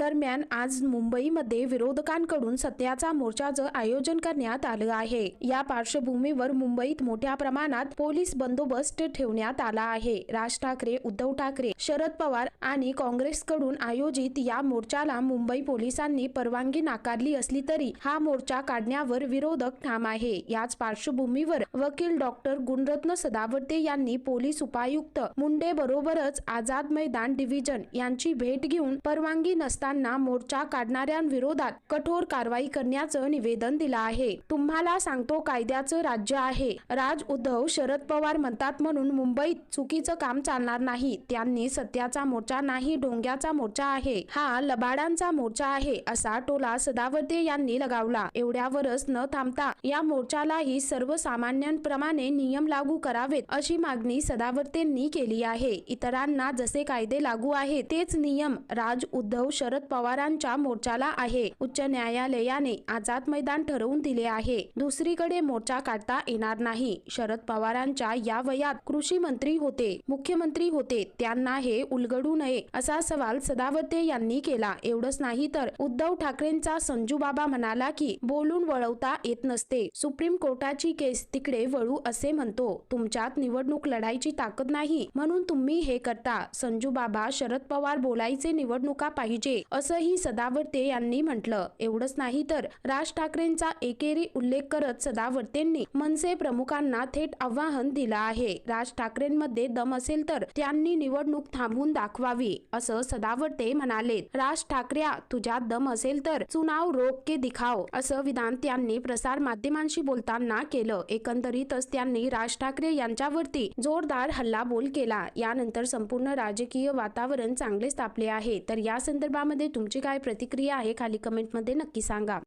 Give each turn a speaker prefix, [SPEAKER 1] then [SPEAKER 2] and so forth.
[SPEAKER 1] दरम्यान आज मुंबईमध्ये विरोधकांकडून सत्याचा मोर्चाचं आयोजन करण्यात आलं आहे. या पार्श्वभूमीवर मुंबईत मोठ्या प्रमाणात पोलीस बंदोबस्त ठेवण्यात आला आहे. राज ठाकरे उद्धव ठाकरे शरद पवार आणि काँग्रेसकडून आयोजित या मोर्चाला मुंबई पोलिसांनी परवानगी नाकारली असली तरी हा मोर्चा काढण्यावर विरोधक ठाम आहे. याच पार्श्वभूमीवर वकील डॉक्टर गुणरत्न सदावर्ते यांनी पोलीस उपायुक्त मुंडे बरोबरच आझाद मैदान डिव्हिजन यांची भेट घेऊन परवानगी नसता नसताना मोर्चा काढणाऱ्यांविरोधात कठोर कारवाई करण्याचं निवेदन दिलं आहे. तुम्हाला सांगतो कायद्याचं राज्य आहे. राज उद्धव शरद पवार म्हणतात म्हणून मुंबईत चुकीचं काम चालणार नाही. त्यांनी सत्याचा मोर्चा नाही ढोंग्याचा मोर्चा आहे. हा लबाडांचा मोर्चा आहे असा टोला सदावर्ते यांनी लगावला. एवढ्यावरच न थांबता या मोर्चालाही सर्वसामान्यांप्रमाणे नियम लागू करावेत अशी मागणी सदावर्तेंनी केली आहे. इतरांना जसे कायदे लागू आहे तेच नियम राज उद्धव शरद शरद पवारांच्या मोर्चाला आहे. उच्च न्यायालयाने आझाद मैदान ठरवून दिले आहे. दुसरीकडे मोर्चा काढता येणार नाही. शरद पवारांच्या या वयात कृषी मंत्री होते मुख्यमंत्री होते. त्यांना हे उलगडू नये असा सवाल सदावते यांनी केला. एवढंच नाही तर उद्धव ठाकरेंचा संजू बाबा म्हणाला की बोलून वळवता येत नसते. सुप्रीम कोर्टाची केस तिकडे वळू असे म्हणतो. तुमच्यात निवडणूक लढायची ताकद नाही म्हणून तुम्ही हे करता. संजू बाबा शरद पवार बोलायचे निवडणुका पाहिजे. असंही सदावर्ते यांनी म्हटलं. एवढंच नाही तर राज ठाकरेंचा एकेरी उल्लेख करत सदावर्तेंनी मनसे प्रमुखांना थेट आव्हान दिलं आहे. राज ठाकरेंमध्ये दम असेल तर त्यांनी निवडणूक थांबवून दाखवावी असं सदावर्ते म्हणाले. राज ठाकरे तुझ्यात दम असेल तर चुनाव रोख के दिखाव असं विधान त्यांनी प्रसार माध्यमांशी बोलताना केलं. एकंदरीतच त्यांनी राज ठाकरे यांच्यावरती जोरदार हल्लाबोल केला. यानंतर संपूर्ण राजकीय वातावरण चांगलेच तापले आहे. तर या संदर्भामध्ये तुमची काय प्रतिक्रिया आहे खाली कमेंटमध्ये नक्की सांगा.